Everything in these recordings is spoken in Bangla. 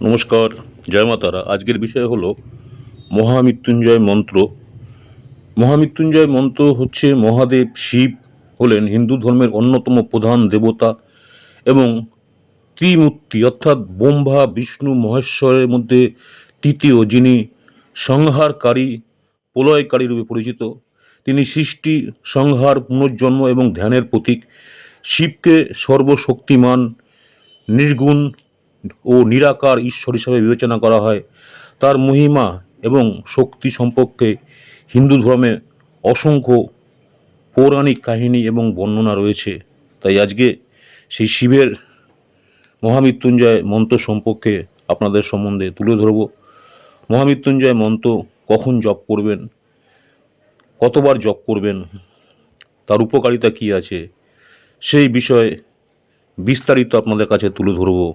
নমস্কার, জয় মাতারা আজকের বিষয় হলো মহামৃত্যুঞ্জয় মন্ত্র। মহামৃত্যুঞ্জয় মন্ত্র হচ্ছে মহাদেব শিব হলেন হিন্দু ধর্মের অন্যতম প্রধান দেবতা এবং ত্রিমূর্তি অর্থাৎ ব্রহ্মা, বিষ্ণু, মহেশ্বরের মধ্যে তৃতীয় যিনি সংহারকারী, প্রলয়কারী রূপে পরিচিত। তিনি সৃষ্টি, সংহার, পুনর্জন্ম এবং ধ্যানের প্রতীক। শিবকে সর্বশক্তিমান, নির্গুণ ও নিরাকার ঈশ্বর হিসাবে বিবেচনা করা হয়। তার মহিমা এবং শক্তি সম্পর্কে হিন্দু ধর্মে অসংখ্য পৌরাণিক কাহিনী এবং বর্ণনা রয়েছে। তাই আজকে সেই শিবের মহামৃত্যুঞ্জয় মন্ত্র সম্পর্কে আপনাদের সম্বন্ধে তুলে ধরব। মহামৃত্যুঞ্জয় মন্ত্র কখন জপ করবেন? কতবার জপ করবেন? তার উপকারিতা কী আছে? সেই বিষয়ে বিস্তারিত আপনাদের কাছে তুলে ধরবো।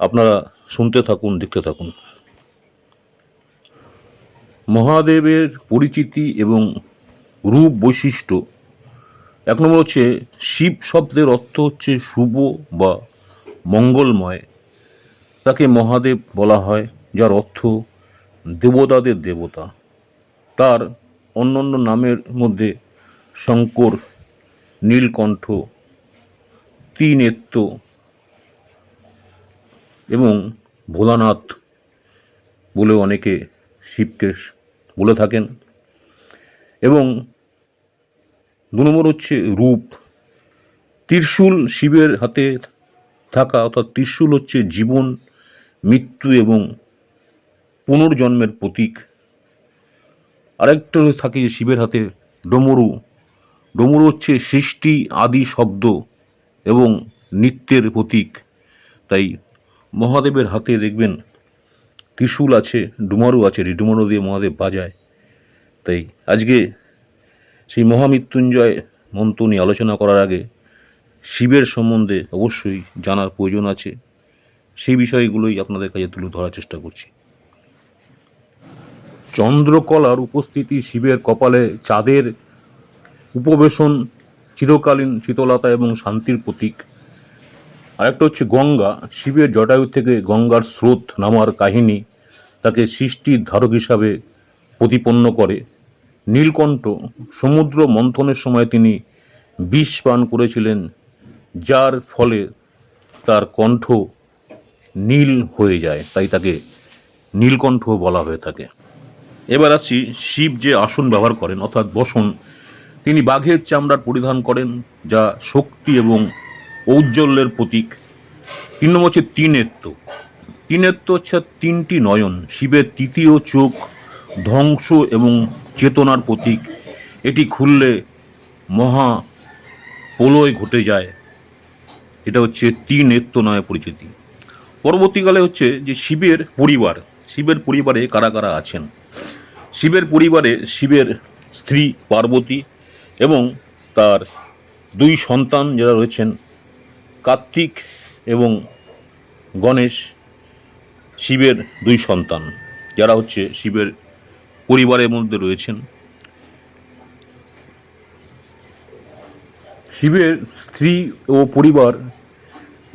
আপনারা শুনতে থাকুন, দেখতে থাকুন। মহাদেবের পরিচিতি এবং রূপ বৈশিষ্ট্য, এক নম্বর হচ্ছে শিব শব্দের অর্থ হচ্ছে শুভ বা মঙ্গলময়। তাকে মহাদেব বলা হয়, যার অর্থ দেবতাদের দেবতা। তার অন্যান্য নামের মধ্যে শঙ্কর, নীলকণ্ঠ, ত্রিনেত্র এবং ভোলানাথ বলেও অনেকে শিবকে বলে থাকেন। এবং দু নম্বর হচ্ছে রূপ। ত্রিশূল শিবের হাতে থাকা অর্থাৎ ত্রিশূল হচ্ছে জীবন, মৃত্যু এবং পুনর্জন্মের প্রতীক। আরেকটা থাকে শিবের হাতে ডমরু। ডমরু হচ্ছে সৃষ্টি, আদি, শব্দ এবং নিত্যের প্রতীক। তাই মহাদেবের হাতে দেখবেন ত্রিশূল আছে, ডুমারু আছে ডুমারু দিয়ে মহাদেব বাজায়। তাই আজকে সেই মহামৃত্যুঞ্জয় মন্ত্র নিয়ে আলোচনা করার আগে শিবের সম্বন্ধে অবশ্যই জানার প্রয়োজন আছে। সেই বিষয়গুলোই আপনাদের কাছে তুলে ধরার চেষ্টা করছি। চন্দ্রকলার উপস্থিতি শিবের কপালে চাঁদের উপবেশন, চিরকালীন শীতলতা এবং শান্তির প্রতীক। আরেকটা হচ্ছে গঙ্গা। শিবের জটায়ু থেকে গঙ্গার স্রোত নামার কাহিনী তাকে সৃষ্টির ধারক হিসাবে প্রতিপন্ন করে। নীলকণ্ঠ সমুদ্র মন্থনের সময় তিনি বিষ পান করেছিলেন, যার ফলে তার কণ্ঠ নীল হয়ে যায়, তাই তাকে নীলকণ্ঠ বলা হয়ে থাকে। এবার আসছি শিব যে আসন ব্যবহার করেন, অর্থাৎ বসন, তিনি বাঘের চামড়ার পরিধান করেন, যা শক্তি এবং ঔজ্জ্বল্যের প্রতীক। তিন নম্বর হচ্ছে ত্রিনেত্র ত্রিনেত্র হচ্ছে তিনটি নয়ন, শিবের তৃতীয় চোখ, ধ্বংস এবং চেতনার প্রতীক। এটি খুললে মহা প্রলয় ঘটে যায়। এটা হচ্ছে ত্রিনেত্র নামে পরিচিতি। পরবর্তীকালে হচ্ছে যে শিবের পরিবার, শিবের পরিবারে কারা কারা আছেন? শিবের পরিবারে শিবের স্ত্রী পার্বতী এবং তার দুই সন্তান যারা রয়েছেন কার্তিক এবং গণেশ শিবের দুই সন্তান। যারা হচ্ছে শিবের পরিবারের মধ্যে রয়েছেন। শিবের স্ত্রী ও পরিবার,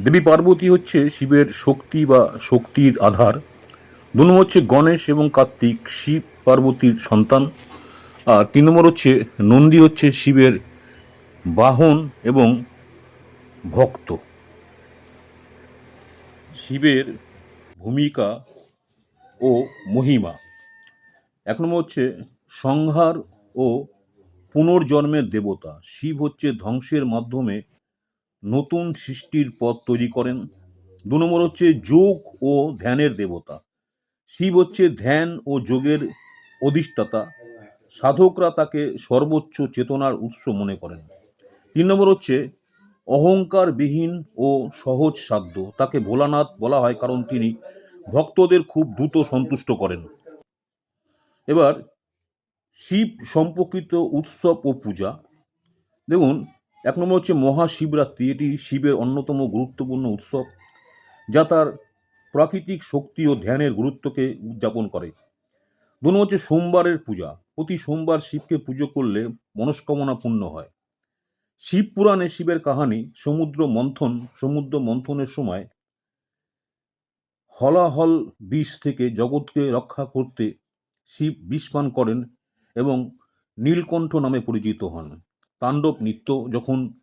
দেবী পার্বতী হচ্ছে শিবের শক্তি বা শক্তির আধার। দু নম্বর হচ্ছে গণেশ এবং কার্তিক শিব পার্বতীর সন্তান। আর তিন নম্বর হচ্ছে নন্দী হচ্ছে শিবের বাহন এবং ভক্ত। শিবের ভূমিকা ও মহিমা। এক নম্বর হচ্ছে সংহার ও পুনর্জন্মের দেবতা। শিব হচ্ছে ধ্বংসের মাধ্যমে নতুন সৃষ্টির পথ তৈরি করেন। দু নম্বর হচ্ছে যোগ ও ধ্যানের দেবতা। শিব হচ্ছে ধ্যান ও যোগের অধিষ্ঠাতা। সাধকরা তাকে সর্বোচ্চ চেতনার উৎস মনে করেন। তিন নম্বর হচ্ছে অহংকারবিহীন ও সহজ সাধ্য। তাকে ভোলানাথ বলা হয় কারণ তিনি ভক্তদের খুব দ্রুত সন্তুষ্ট করেন। এবার শিব সম্পর্কিত উৎসব ও পূজা। দেখুন, এক নম্বর হচ্ছে মহাশিবরাত্রি। এটি শিবের অন্যতম গুরুত্বপূর্ণ উৎসব, যা তার প্রাকৃতিক শক্তি ও ধ্যানের গুরুত্বকে উদযাপন করে। দু হচ্ছে সোমবারের পূজা। প্রতি সোমবার শিবকে পুজো করলে মনস্কামনা পূর্ণ হয়। শিব পুরাণে শিবের কাহানি, সমুদ্র মন্থন, সমুদ্র মন্থনের সময় হলাহল বিষ থেকে জগৎকে রক্ষা করতে শিব বিষ পান করেন এবং নীলকণ্ঠ নামে পরিচিত হন। তাণ্ডব নৃত্য যখন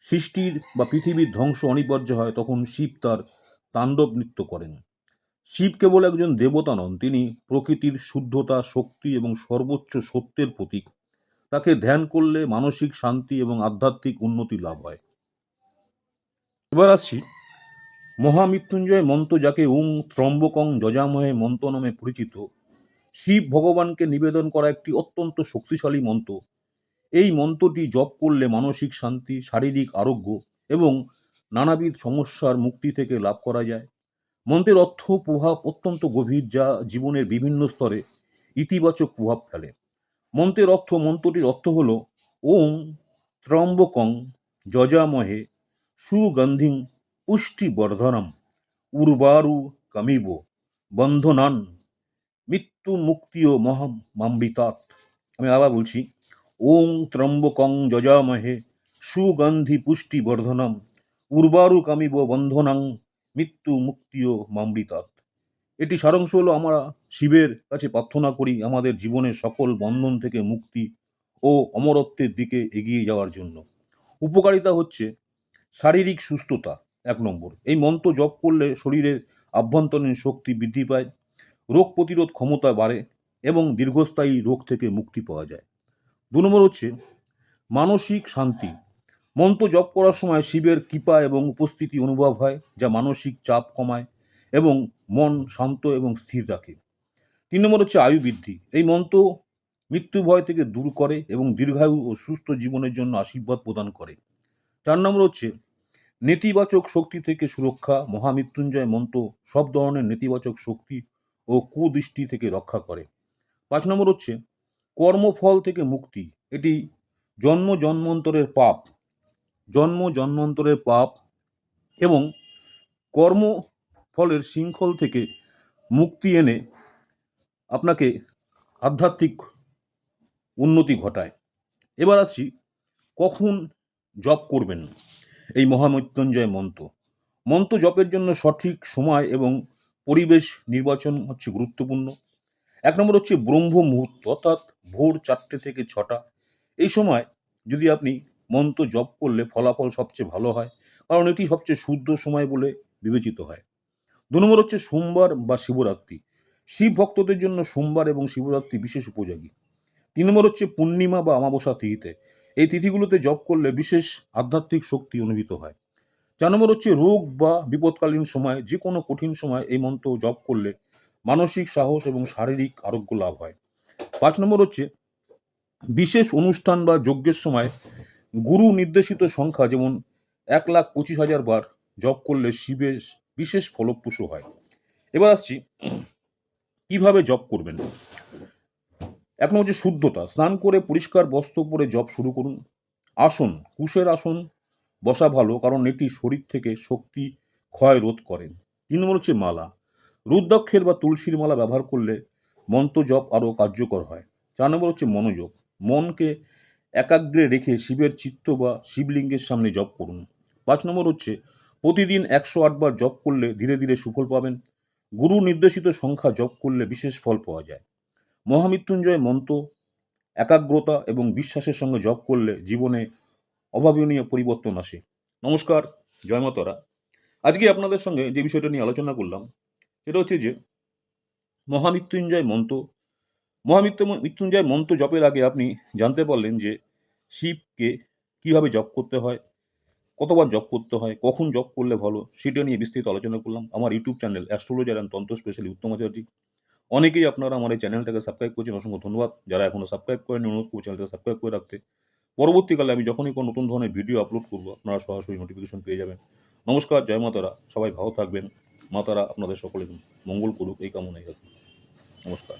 সৃষ্টির বা পৃথিবীর ধ্বংস অনিবার্য হয়, তখন শিব তার তাণ্ডব নৃত্য করেন। শিব কেবল একজন দেবতা নন, তিনি প্রকৃতির শুদ্ধতা, শক্তি এবং সর্বোচ্চ সত্যের প্রতীক। তাকে ধ্যান করলে মানসিক শান্তি এবং আধ্যাত্মিক উন্নতি লাভ হয়। এবার আসছি মহামৃত্যুঞ্জয় মন্ত্র যাকে ওং ত্রম্বকং যজামহে মন্ত্র নামে পরিচিত। শিব ভগবানকে নিবেদন করা একটি অত্যন্ত শক্তিশালী মন্ত্র। এই মন্ত্রটি জপ করলে মানসিক শান্তি, শারীরিক আরোগ্য এবং নানাবিধ সমস্যার মুক্তি থেকে লাভ করা যায়। মন্ত্রের অর্থ প্রভাব অত্যন্ত গভীর যা জীবনের বিভিন্ন স্তরে ইতিবাচক প্রভাব ফেলে। মন্ত্রের অর্থ, মন্ত্রটির অর্থ হল ওং ত্রম্বকং যজামহে সুগন্ধিং পুষ্টিবর্ধনম উর্বারু কামিব বন্ধনান মৃত্যু মুক্তিও মহাম আমি আবার বলছি ওং ত্রম্বকং যজামহে সুগন্ধি পুষ্টিবর্ধনম উর্বারু কামিব বন্ধনাং মৃত্যু মুক্তিও মামৃতাৎ এটি সারাংশ হলো আমরা শিবের কাছে প্রার্থনা করি আমাদের জীবনের সকল বন্ধন থেকে মুক্তি ও অমরত্বের দিকে এগিয়ে যাওয়ার জন্য। উপকারিতা হচ্ছে শারীরিক সুস্থতা, এক নম্বর। এই মন্ত্র জপ করলে শরীরের আভ্যন্তরীণ শক্তি বৃদ্ধি পায়, রোগ প্রতিরোধ ক্ষমতা বাড়ে এবং দীর্ঘস্থায়ী রোগ থেকে মুক্তি পাওয়া যায়। দু নম্বর হচ্ছে মানসিক শান্তি। মন্ত্র জপ করার সময় শিবের কৃপা এবং উপস্থিতি অনুভব হয়, যা মানসিক চাপ কমায় এবং মন শান্ত এবং স্থির রাখে। তিন নম্বর হচ্ছে আয়ু বৃদ্ধি। এই মন্ত্র মৃত্যু ভয় থেকে দূর করে এবং দীর্ঘায়ু ও সুস্থ জীবনের জন্য আশীর্বাদ প্রদান করে। চার নম্বর হচ্ছে নেতিবাচক শক্তি থেকে সুরক্ষা, মহামৃত্যুঞ্জয় মন্ত্র সব ধরনের নেতিবাচক শক্তি ও কুদৃষ্টি থেকে রক্ষা করে। পাঁচ নম্বর হচ্ছে কর্মফল থেকে মুক্তি। এটি জন্ম জন্মান্তরের পাপ, জন্ম জন্মান্তরের পাপ এবং কর্ম ফলের শৃঙ্খল থেকে মুক্তি এনে আপনাকে আধ্যাত্মিক উন্নতি ঘটায়। এবার আসি, কখন জপ করবেন? এই মহামৃত্যুঞ্জয় মন্ত্র। মন্ত্র জপের জন্য সঠিক সময় এবং পরিবেশ নির্বাচন হচ্ছে গুরুত্বপূর্ণ। এক নম্বর হচ্ছে ব্রহ্ম মুহূর্ত, অর্থাৎ ভোর চারটে থেকে ছটা। এই সময় যদি আপনি মন্ত্র জপ করলে ফলাফল সবচেয়ে ভালো হয়, কারণ এটি সবচেয়ে শুদ্ধ সময় বলে বিবেচিত হয়। দু নম্বর হচ্ছে সোমবার বা শিবরাত্রি। শিব ভক্তদের জন্য সোমবার এবং শিবরাত্রি বিশেষ উপযোগী। তিন নম্বর হচ্ছে পূর্ণিমা বা অমাবস্যা তিথিতে। এই তিথিগুলোতে জপ করলে বিশেষ আধ্যাত্মিক শক্তি অনুভূত হয়। চার নম্বর হচ্ছে রোগ বা বিপদকালীন সময় যে কোনো কঠিন সময় এই মন্ত্র জপ করলে মানসিক সাহস এবং শারীরিক আরোগ্য লাভ হয়। পাঁচ নম্বর হচ্ছে বিশেষ অনুষ্ঠান বা যজ্ঞের সময় গুরু নির্দেশিত সংখ্যা, যেমন এক লাখ পঁচিশ হাজার বার জপ করলে শিবের বিশেষ ফলপ্রসূ হয়। এবার আসছি, কীভাবে জপ করবেন? নম্বর হচ্ছে শুদ্ধতা, স্নান করে পরিষ্কার বস্ত্র পরে জপ শুরু করুন। আসন, কুশের আসন বসা ভালো, কারণ এটি শরীর থেকে শক্তি, ক্ষয় রোধ করে। তিন নম্বর হচ্ছে মালা। রুদ্রাক্ষের বা তুলসীর মালা ব্যবহার করলে মন্ত্র জপ আরও কার্যকর হয়। চার নম্বর হচ্ছে মনোযোগ। মনকে একাগ্রে রেখে শিবের চিত্ত বা শিবলিঙ্গের সামনে জপ করুন। পাঁচ নম্বর হচ্ছে প্রতিদিন একশো আটবার জপ করলে ধীরে ধীরে সুফল পাবেন। গুরু নির্দেশিত সংখ্যা জপ করলে বিশেষ ফল পাওয়া যায়। মহামৃত্যুঞ্জয় মন্ত্র, একাগ্রতা এবং বিশ্বাসের সঙ্গে জপ করলে জীবনে অভাবনীয় পরিবর্তন আসে। নমস্কার, জয় মাতারা আজকে আপনাদের সঙ্গে যে বিষয়টা নিয়ে আলোচনা করলাম, সেটা হচ্ছে যে মহামৃত্যুঞ্জয় মন্ত্র। মহামৃত্যু, মৃত্যুঞ্জয় মন্ত্র জপের আগে আপনি জানতে পারলেন যে শিবকে কীভাবে জপ করতে হয় কতবার জব করতে হয়, কখন জব করলে ভালো, সেটা নিয়ে বিস্তৃত আলোচনা করলাম। আমার YouTube channel astrologer and tantra specially Uttam Acharya. অনেকেই আপনারা আমার এই চ্যানেলটাকে সাবস্ক্রাইব করছেন, অসংখ্য ধন্যবাদ। যারা এখনও সাবস্ক্রাইব করেন অনুরোধ করব চ্যানেলটাকে সাবস্ক্রাইব করে রাখতে। পরবর্তীকালে আমি যখনই কোনো নতুন ধরনের ভিডিও আপলোড করব, আপনারা সরাসরি নোটিফিকেশন পেয়ে যাবেন। নমস্কার, জয় মাতারা। সবাই ভালো থাকবেন। মাতারা, আপনাদের সকলের মঙ্গল করুক, এই কামনাই রাখুন নমস্কার।